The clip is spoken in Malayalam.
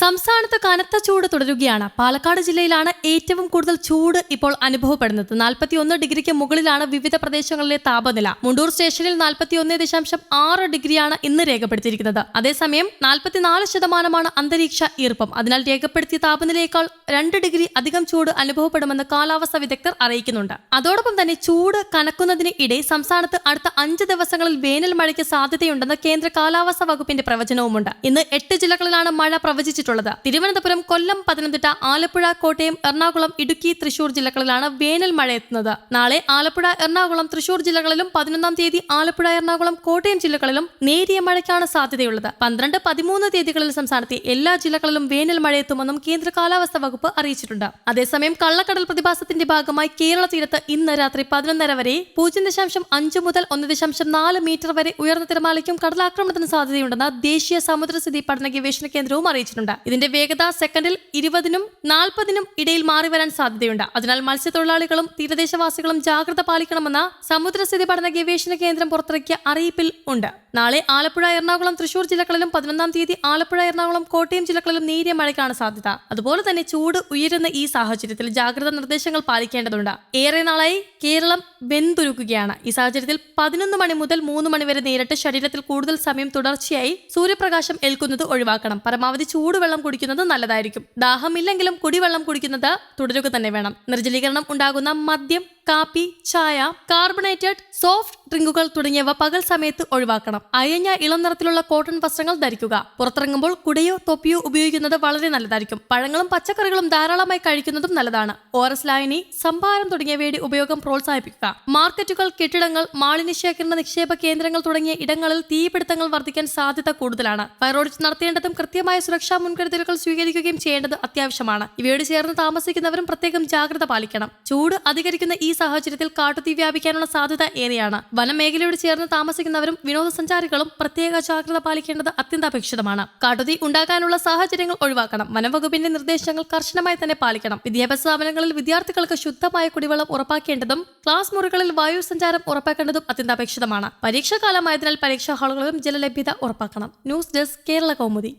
സംസ്ഥാനത്ത് കനത്ത ചൂട് തുടരുകയാണ്. പാലക്കാട് ജില്ലയിലാണ് ഏറ്റവും കൂടുതൽ ചൂട് ഇപ്പോൾ അനുഭവപ്പെടുന്നത്. നാൽപ്പത്തിയൊന്ന് ഡിഗ്രിക്ക് മുകളിലാണ് വിവിധ പ്രദേശങ്ങളിലെ താപനില. മുണ്ടൂർ സ്റ്റേഷനിൽ നാൽപ്പത്തിയൊന്ന് ദശാംശം ആറ് ഡിഗ്രിയാണ് ഇന്ന് രേഖപ്പെടുത്തിയിരിക്കുന്നത്. അതേസമയം നാൽപ്പത്തിനാല് ശതമാനമാണ് അന്തരീക്ഷ ഈർപ്പം. അതിനാൽ രേഖപ്പെടുത്തിയ താപനിലയേക്കാൾ രണ്ട് ഡിഗ്രി അധികം ചൂട് അനുഭവപ്പെടുമെന്ന് കാലാവസ്ഥാ വിദഗ്ധർ അറിയിക്കുന്നുണ്ട്. അതോടൊപ്പം തന്നെ ചൂട് കനക്കുന്നതിന് സംസ്ഥാനത്ത് അടുത്ത അഞ്ച് ദിവസങ്ങളിൽ വേനൽ മഴയ്ക്ക് സാധ്യതയുണ്ടെന്ന് കേന്ദ്ര കാലാവസ്ഥാ വകുപ്പിന്റെ പ്രവചനവുമുണ്ട്. ഇന്ന് എട്ട് ജില്ലകളിലാണ് മഴ പ്രവചിച്ചിട്ടുള്ളത്. തിരുവനന്തപുരം കൊല്ലം പത്തനംതിട്ട ആലപ്പുഴ കോട്ടയം എറണാകുളം ഇടുക്കി തൃശൂർ ജില്ലകളിലാണ് വേനൽ മഴ എത്തുന്നത്. നാളെ ആലപ്പുഴ എറണാകുളം തൃശൂർ ജില്ലകളിലും പതിനൊന്നാം തീയതി ആലപ്പുഴ എറണാകുളം കോട്ടയം ജില്ലകളിലും നേരിയ മഴയ്ക്കാണ് സാധ്യതയുള്ളത്. പന്ത്രണ്ട് പതിമൂന്ന് തീയതികളിൽ സംസ്ഥാനത്തെ എല്ലാ ജില്ലകളിലും വേനൽ മഴ എത്തുമെന്നും കേന്ദ്ര കാലാവസ്ഥാ വകുപ്പ് അറിയിച്ചിട്ടുണ്ട്. അതേസമയം കള്ളക്കടൽ പ്രതിഭാസത്തിന്റെ ഭാഗമായി കേരള തീരത്ത് ഇന്ന് രാത്രി പതിനൊന്നര വരെ പൂജ്യം ദശാംശം അഞ്ച് മുതൽ ഒന്ന് ദശാംശം നാല് മീറ്റർ വരെ ഉയർന്ന തിരമാലയ്ക്കും കടലാക്രമണത്തിന് സാധ്യതയുണ്ടെന്ന് ദേശീയ സമുദ്രസ്ഥിതി പഠന ഗവേഷണ കേന്ദ്രവും അറിയിച്ചിട്ടുണ്ട്. ഇതിന്റെ വേഗത സെക്കൻഡിൽ ഇരുപതിനും നാൽപ്പതിനും ഇടയിൽ മാറി വരാൻ സാധ്യതയുണ്ട്. അതിനാൽ മത്സ്യത്തൊഴിലാളികളും തീരദേശവാസികളും ജാഗ്രത പാലിക്കണമെന്ന് സമുദ്രസ്ഥിതി പഠന ഗവേഷണ കേന്ദ്രം പുറത്തിറക്കിയ അറിയിപ്പിൽ ഉണ്ട്. നാളെ ആലപ്പുഴ എറണാകുളം തൃശൂർ ജില്ലകളിലും പതിനൊന്നാം തീയതി ആലപ്പുഴ എറണാകുളം കോട്ടയം ജില്ലകളിലും നേരിയ മഴയ്ക്കാണ് സാധ്യത. അതുപോലെ തന്നെ ചൂട് ഉയരുന്ന ഈ സാഹചര്യത്തിൽ ജാഗ്രതാ നിർദ്ദേശങ്ങൾ പാലിക്കേണ്ടതുണ്ട്. ഏറെ നാളായി കേരളം വെന്തുരുക്കുകയാണ്. ഈ സാഹചര്യത്തിൽ പതിനൊന്ന് മണി മുതൽ മൂന്ന് മണി വരെ നേരിട്ട് ശരീരത്തിൽ കൂടുതൽ സമയം തുടർച്ചയായി സൂര്യപ്രകാശം ഏൽക്കുന്നത് ഒഴിവാക്കണം. പരമാവധി ചൂടുവെള്ളം കുടിക്കുന്നത് നല്ലതായിരിക്കും. ദാഹമില്ലെങ്കിലും കുടിവെള്ളം കുടിക്കുന്നത് തുടരുക തന്നെ വേണം. നിർജലീകരണം ഉണ്ടാകുന്ന മദ്യം കാപ്പി ചായ കാർബണേറ്റഡ് സോഫ്റ്റ് ഡ്രിങ്കുകൾ തുടങ്ങിയവ പകൽ സമയത്ത് ഒഴിവാക്കണം. അയഞ്ഞ ഇളം നിറത്തിലുള്ള കോട്ടൺ വസ്ത്രങ്ങൾ ധരിക്കുക. പുറത്തിറങ്ങുമ്പോൾ കുടയോ തൊപ്പിയോ ഉപയോഗിക്കുന്നത് വളരെ നല്ലതായിരിക്കും. പഴങ്ങളും പച്ചക്കറികളും ധാരാളമായി കഴിക്കുന്നതും നല്ലതാണ്. ഓറസ് ലായനി സംഭാരം തുടങ്ങിയവയുടെ ഉപയോഗം പ്രോത്സാഹിപ്പിക്കുക. മാർക്കറ്റുകൾ കെട്ടിടങ്ങൾ മാലിന്യ ശേഖരണ നിക്ഷേപ കേന്ദ്രങ്ങൾ തുടങ്ങിയ ഇടങ്ങളിൽ തീപിടുത്തങ്ങൾ വർദ്ധിക്കാൻ സാധ്യത കൂടുതലാണ്. ഫയർ ഓഡിറ്റ് നടത്തേണ്ടതും കൃത്യമായ സുരക്ഷാ മുൻകരുതലുകൾ സ്വീകരിക്കുകയും ചെയ്യേണ്ടത് അത്യാവശ്യമാണ്. ഇവയോട് ചേർന്ന് താമസിക്കുന്നവരും പ്രത്യേകം ജാഗ്രത പാലിക്കണം. ചൂട് അധികരിക്കുന്ന ഈ സാഹചര്യത്തിൽ കാട്ടുതീ വ്യാപിക്കാനുള്ള സാധ്യത ഏറെയാണ്. വനമേഖലയോട് ചേർന്ന് താമസിക്കുന്നവരും വിനോദസഞ്ചാരികളും പ്രത്യേക ജാഗ്രത പാലിക്കേണ്ടത് അത്യന്താപേക്ഷിതമാണ്. കാട്ടുതീ ഉണ്ടാകാനുള്ള സാഹചര്യങ്ങൾ ഒഴിവാക്കണം. വനംവകുപ്പിന്റെ നിർദ്ദേശങ്ങൾ കർശനമായി തന്നെ പാലിക്കണം. വിദ്യാഭ്യാസ സ്ഥാപനങ്ങളിൽ വിദ്യാർത്ഥികൾക്ക് ശുദ്ധമായ കുടിവെള്ളം ഉറപ്പാക്കേണ്ടതും ക്ലാസ് മുറികളിൽ വായു സഞ്ചാരം ഉറപ്പാക്കേണ്ടതും അത്യന്താപേക്ഷിതമാണ്. പരീക്ഷാകാലമായതിനാൽ പരീക്ഷാ ഹാളുകളിലും ജലലഭ്യത ഉറപ്പാക്കണം. News desk Kerala Kaumudi.